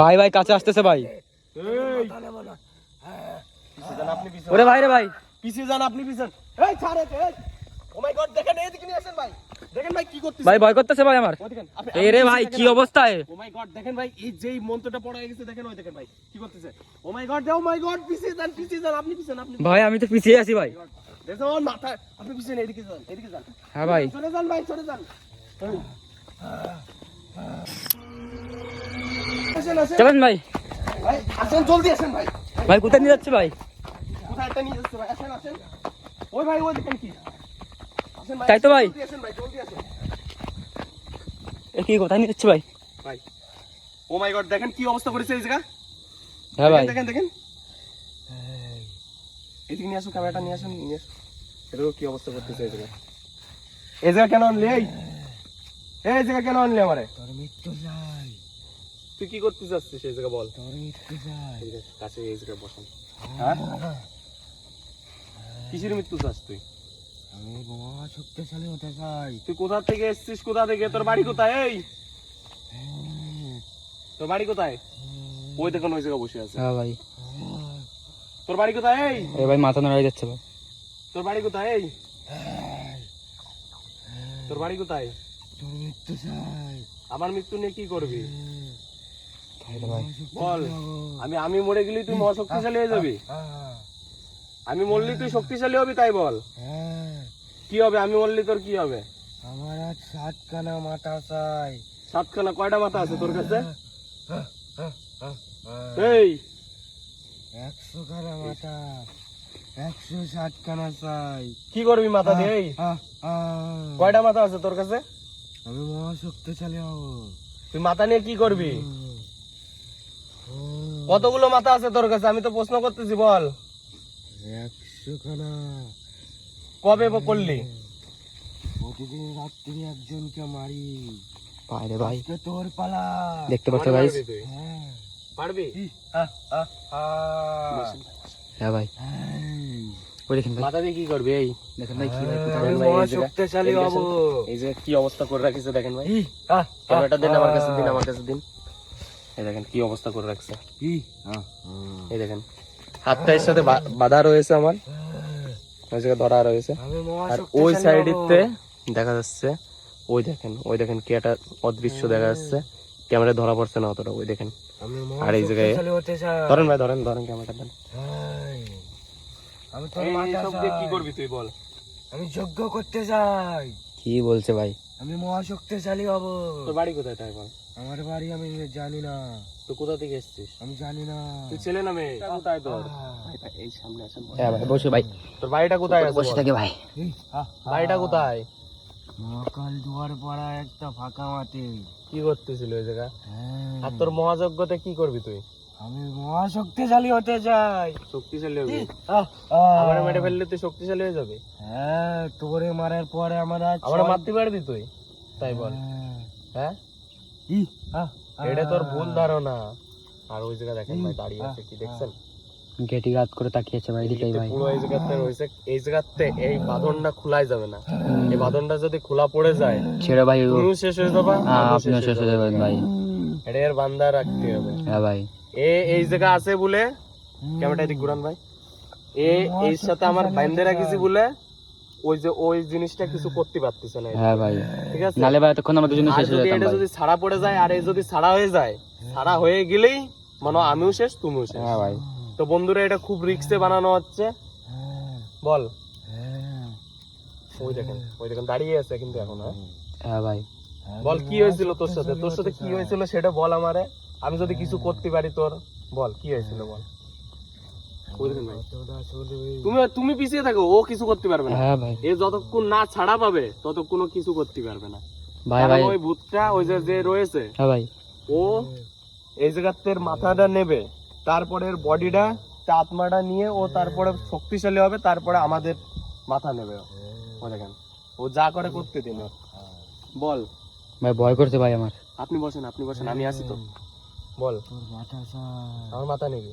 ভাই ভাই কাছে আসতেছে ভাই। ওরে ভাই রে ভাই। পিছে যান আপনি পিছে এই ছাড়ে ও মাই গড দেখেন এইদিকে নিয়ে আসেন ভাই। দেখেন ভাই কি করতেছে। ভাই ভয় করতেছে ভাই আমার। এই রে ভাই কি। অবস্থায় ও মাই গড দেখেন ভাই এই যেই মন্ত্রটা পড়া হয়ে গেছে দেখেন ওই দেখেন ভাই কি করতেছে। ও মাই গড ও মাই গড পিছে যান পিছে যান আপনি পিছে যান আপনি ভাই আমি তো পিছিয়ে আছি ভাই। দেখুন মাথা আপনি এদিকে যান এদিকে যান হ্যাঁ ভাই। চলে যান ভাই চলে যান। চলেন ভাই। আসেন জলদি আসেন ভাই। ভাই কোথায় নিয়ে যাচ্ছে ভাই? কোথায় একটা নিয়ে যাচ্ছে ভাই? আসেন আসেন। ওই ভাই ওই দেখেন কি। আসেন তাই তো ভাই। আসেন ভাই জলদি আসেন। এ কি কোথায় নিয়ে যাচ্ছে ভাই? ভাই ও মাই গড দেখেন কি অবস্থা করেছে এই জায়গা। হ্যাঁ ভাই। দেখেন দেখেন এদিকে নিয়ে আসুন ক্যামেরাটা নিয়ে আসুন নিয়ে আসুন। এটাও কি অবস্থা করতেছে এই জায়গা এই জায়গা কেন আনলি এই? এই জায়গা কেন আনলি আমারে? তোর মৃত্যু চাই। তুই কি করতে চাচ্ছিস এই জায়গা বল? কাছে এই জায়গায় বসেন হ্যাঁ? কিসের মৃত্যু চাস তুই? আমি মহা শক্তিশালী হতে চাই। তুই কোথা থেকে এসেছিস কোথা থেকে? তোর বাড়ি কোথায়? এই! তোর বাড়ি কোথায়? ওই দেখুন ওই জায়গায় বসে আছে। হ্যাঁ ভাই। তোর বাড়ি কোথায়? এই! এ ভাই মাথা নড়াই যাচ্ছে ভাই। তোর বাড়ি কোথায়? এই! তোর বাড়ি কোথায়? তোর মৃত্যু চাই। আমার মৃত্যু নিয়ে কি করবি? বল আমি আমি মরে গেলি তুই মহা শক্তিশালী হয়ে যাবি। হ্যাঁ আমি মরলি তুই শক্তিশালী হবি তাই বল। হ্যাঁ। কি হবে? আমি মরলি তোর কি হবে? আমার আজ সাতখানা মাথা চাই। সাতখানা কয়টা মাথা আছে তোর কাছে? হ্যাঁ, এই। একশো খানা মাথা একশো সাতখানা চাই। কি করবি মাথা দিয়ে। কয়টা মাথা আছে তোর কাছে? আমি মহা শক্তিশালী হব। তুই মাথা নিয়ে কি করবি। কতগুলো মাথা আছে তোর কাছে? আমি তো প্রশ্ন করতেছি বল। কবে করলি? প্রতিদিন রাত্রি একজনকে মারি। ভাই। রে ভাই তোর পালা। দেখতে পাচ্ছ ভাই পারবি হ্যাঁ। হ্যাঁ ভাই। দিয়ে কি করবি এই? দেখেন ভাই কি শক্তিশালী। এই যে কি অবস্থা করে রাখিছে দেখেন ভাই। দিন আমার কাছে দিন আমার কাছে দিন। এই দেখেন কি অবস্থা করে রাখছে। ই, আহ, আহ। এই দেখেন হাতটা সাথে বা- রয়েছে আমার। ওই জায়গায় ধরা রয়েছে। আর ওই সাইডেতে দেখা যাচ্ছে ওই দেখেন ওই দেখেন কি একটা অদৃশ্য দেখা যাচ্ছে। ক্যামেরায় ধরা পড়ছে না অতটা ওই দেখেন। আর এই জায়গায়- ধরেন ভাই ধরেন ধরেন ক্যামেরাটা দেন এই, আমি তোর মাথা চাই। করবি তুই বল। আমি যজ্ঞ করতে চাই। কি বলছে ভাই? আমি মহা শক্তিশালী হব। তোর বাড়ি কোথায় তাই বল? আমার বাড়ি আমি জানি না। তুই কোথা থেকে এসেছিস? আমি জানি না। তুই ছেলে না মেয়ে? কোথায় তোর? এই সামনে আসেন হ্যাঁ ভাই বসে ভাই। তোর বাড়িটা কোথায় আছে বসে থাকে ভাই। বাড়িটা কোথায়? মহাকাল দুয়ার পাড়া একটা ফাঁকা মাঠে। কি করতেছিল ওই জায়গা? হ্যাঁ, আর তোর মহাযজ্ঞতে কি করবি তুই? আমি মহা শক্তিশালী হতে চাই। শক্তিশালী হবি? আমার মেরে ফেললে তুই শক্তিশালী হয়ে যাবে? হ্যাঁ তোরে মারার পরে আমার আমার মারতে পারবি তুই? তাই বল। হ্যাঁ, হ্যাঁ এটা তোর ভুল ধারণা। আর ওই জায়গা দেখেন ভাই দাঁড়িয়ে আছে কি দেখছেন? গেটি গাত করে তাকিয়েছে ভাই ভাই। পুরো এই জায়গাতে রয়েছে এই জায়গাতে এই বাঁধনটা খোলাই যাবে না। এই বাঁধনটা যদি খোলা পড়ে যায় ছেড়ে ভাই তুমিও শেষ হয়ে যাবা হ্যাঁ, আপনিও শেষ হয়ে যাবেন ভাই। এটা এর বান্দা রাখতে হবে। হ্যাঁ ভাই। এ এই জায়গা আছে বলে ক্যামেরাটা এদিক ঘুরান ভাই। এ এর সাথে আমার বাইন্দে রাখিছি বলে ওই যে ওই জিনিসটা কিছু করতে পারতেছে না হ্যাঁ ভাই। ঠিক আছে? নালে ভাই এতক্ষণ আমরা দুজনে আর শেষ হয়ে যদি যেতাম এটা ভাই। যদি ছাড়া পড়ে যায় আর এই যদি ছাড়া হয়ে যায় ছাড়া হয়ে গেলেই মানে আমিও শেষ তুমিও শেষ। হ্যাঁ ভাই। তো বন্ধুরা এটা খুব রিক্সে বানানো হচ্ছে। বল। ওই দেখেন ওই দেখেন দাঁড়িয়ে আছে কিন্তু এখন হ্যাঁ? হ্যাঁ ভাই। বল কি হয়েছিল তোর সাথে? তোর সাথে কি হয়েছিল সেটা বল আমারে। আমি যদি কিছু করতে পারি তোর বল কি হয়েছিল বল ওই দেখেন ভাই। তোরা চলবে। তুমি তুমি পিছিয়ে থাকো ও কিছু করতে পারবে না। হ্যাঁ ভাই। এ যতক্ষণ না ছাড়া পাবে ততক্ষণ কিছু করতে পারবে না। ভাই ভাই। ওই ভূতটা ওই যে যে রয়েছে হ্যাঁ ভাই। ও এই জায়গাতে মাথাটা নেবে তারপরে বডিটা আত্মাটা নিয়ে ও তারপরে শক্তিশালী হবে তারপরে আমাদের মাথা নেবে ও। ও দেখেন ও যা করে করতে দিন। বল। ভাই ভয় করছে ভাই আমার। আপনি বসেন আপনি বসেন আমি আসি তো। বল। আমার মাথা নেবি।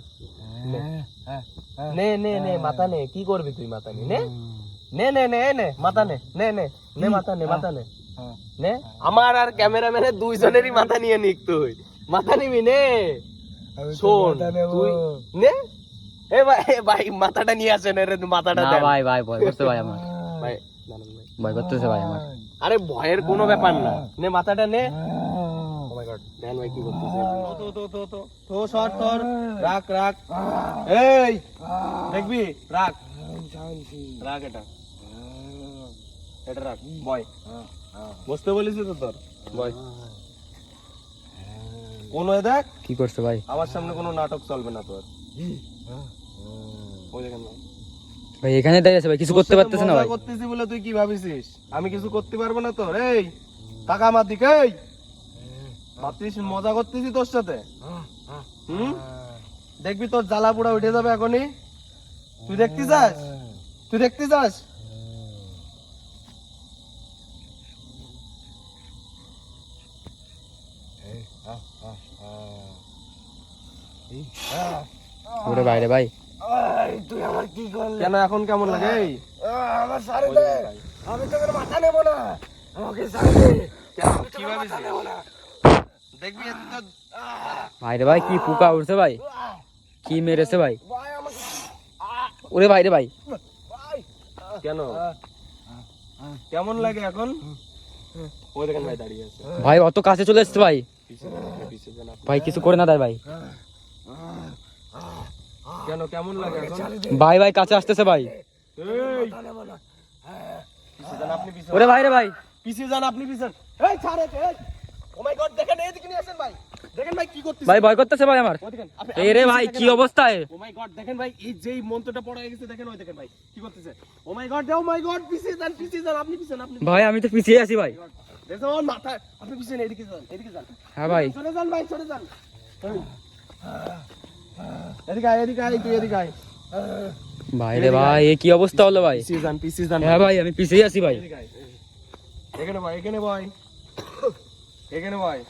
হ্যাঁ, হ্যাঁ, হ্যাঁ। নে নে নে মাথা নে। কি করবি তুই মাথা নে? নে? নে নে নে মাথা নে নে নে নে মাথা নে মাথা নে। নে? আমার আর ক্যামেরাম্যানের দুইজনেরই মাথা নিয়ে নিক তুই। মাথা নিবি নে। শোন তুই নে? এ ভাই ভাই মাথাটা নিয়ে আসেন রে মাথাটা না ভাই ভাই ভয় ভাই আমার। ভাই। ভয় করতেছে ভাই আমার। আরে ভয়ের কোনো ব্যাপার না। নে মাথাটা নে। ও দেন ভাই কি করতেছে? তো তো তো তো তো সর সর রাখ রাখ। এই দেখবি? রাখ। রাখ এটা। এটা রাখ বয়। বসতে বলিস তো তোর? বয়। কোন দেখ? কি করছে ভাই? আমার সামনে কোনো নাটক চলবে না তোর। ওই দেখেন ভাই। ভাই এখানে দাঁড়িয়ে আছে ভাই কিছু করতে পারতেছে না ভাই। করতেছি বলে তুই কি ভাবিছিস? আমি কিছু করতে পারব না তোর? এই টাকা আমার দিকে এই। ভাবছিস মজা করতেছি তোর সাথে? হুম? দেখবি তোর জ্বালা পোড়া উঠে যাবে এখনই। তুই দেখতে চাস তুই দেখতে চাস ওরে বাইরে ভাই। তুই আমার কি করলি? কেন এখন কেমন লাগে? আমার সারে দে। আমি তোকে মাথা নেব না। আমাকে সারে দে। দেখবি এতে তো? ভাইরে ভাই কি পোকা উঠছে ভাই? কি মেরেছে ভাই? ভাই ওরে ভাইরে ভাই ভাই। কেন? কেমন লাগে এখন? ওই দেখেন ভাই দাঁড়িয়ে আছে। ভাই অত কাছে চলে এসছে ভাই। ভাই কিছু করে না দেয় ভাই। কেন কেমন লাগে এখন? ভাই ভাই কাছে আসতেছে ভাই। ওরে ভাইরে ভাই। পিছে যান আপনি পিছে এই ছাড়ে এই! ও মাই গড দেখেন এইদিকে নিয়ে আসেন ভাই। দেখেন ভাই কি করতেছে। ভাই ভয় করতেছে ভাই আমার। ওই দেখেন আপনি- এই রে ভাই কি অবস্থা এ? ও মাই গড দেখেন ভাই এই যেই মন্ত্রটা পড়া হয়ে গেছে দেখেন ওই দেখেন ভাই কি করতেছে। ও মাই গড ও মাই গড পিছে যান পিছে যান আপনি পিছে আপনি ভাই আমি তো পিছিয়ে আছি ভাই। দেখো ওর মাথা আপনি পিছে এদিকে যান এদিকে যান। হ্যাঁ ভাই। চলে যান ভাই চলে যান। এই। এদিকে আয় এদিকে আয় তুই এদিকে আয়। ভাইরে ভাই এ কি অবস্থা হলো ভাই? পিছিয়ে যান পিছিয়ে যান। হ্যাঁ ভাই আমি পিছিয়ে আছি ভাই। এদিকে আয়। এখানে বয় এখানে বয়। এখানে বয়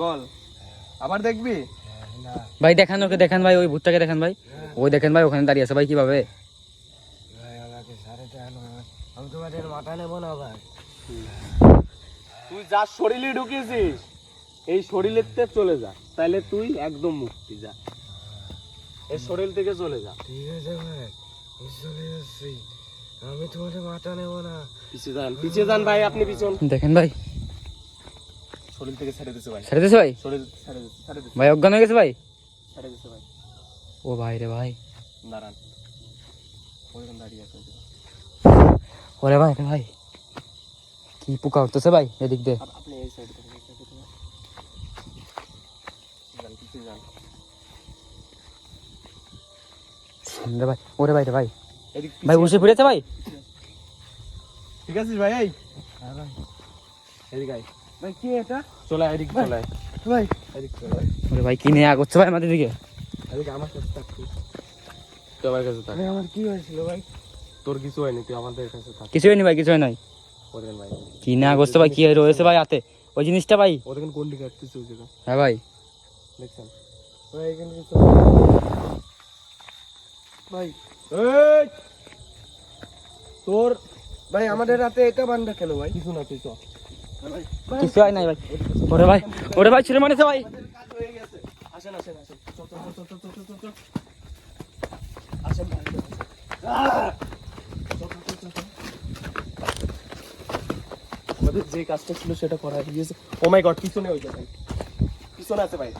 বল। আবার দেখবি? ভাই দেখান ওকে দেখান ভাই ওই ভূতটাকে দেখান ভাই। ওই দেখেন ভাই ওখানে দাঁড়িয়ে আছে ভাই কীভাবে। ভাই আমি তোমাদের মাথা নেব না ভাই। তুই যা শরীরে ঢুকেছিস এই শরীরের থেকে চলে যা। তাহলে তুই একদম মুক্তি যা। এই শরীর থেকে চলে যা। ঠিক আছে ভাই আমি চলে যাচ্ছি। আমি তোমাদের মাথা নেব না। পিছিয়ে যান পিছিয়ে যান ভাই আপনি পিছন। দেখেন ভাই। শরীর থেকে ছেড়ে দিছে ভাই। ছেড়ে দিছে ভাই? শরীর ছেড়ে দিছে ছেড়ে দিছে। ভাই অজ্ঞান হয়ে গেছে ভাই? ছেড়ে দিছে ভাই। ও ভাই রে ভাই। দাঁড়ান। ওইরকম দাঁড়িয়ে আছে ওরে ভাই রে ভাই। কি পোকা উঠতেছে ভাই এদিক দিয়ে? আপনি এই সাইডে রে ভাই ওরে ভাই রে ভাই। ভাই বসে পড়েছে ভাই? ঠিক আছে ভাই এই? হ্যাঁ ভাই। এদিকে আয়। ভাই কি এটা? চলে এদিকে। ভাই এদিকে চলে। আয়। ভাই কি নিয়ে আগচ্ছে ভাই আমাদের দিকে? এদিকে আমার কাছে থাক তুই। তুই কাছে থাক। ভাই আমার কি হয়েছিল ভাই? তোর কিছু হয়নি তুই আমাদের কাছে থাক। কিছু হয়নি ভাই কিছু হয় নাই। ওদের ভাই। কি না আগচ্ছে ভাই কি রয়েছে ভাই হাতে? ওই জিনিসটা ভাই। ওদের কোন দিকে আসতেছে ওই জায়গা? হ্যাঁ ভাই। দেখছেন? ভাই এখানে কিছু ভাই। এই! তোর ভাই আমাদের রাতে এটা বান্ধা কেন ভাই। কিছু না তুই চ। নাই ভাই। ওরে ভাই ওরে ভাই ভাই। আমাদের যে কাজটা ছিল সেটা করা ও মাই গড পিছনে ওই ভাই। পিছনে আছে ভাই।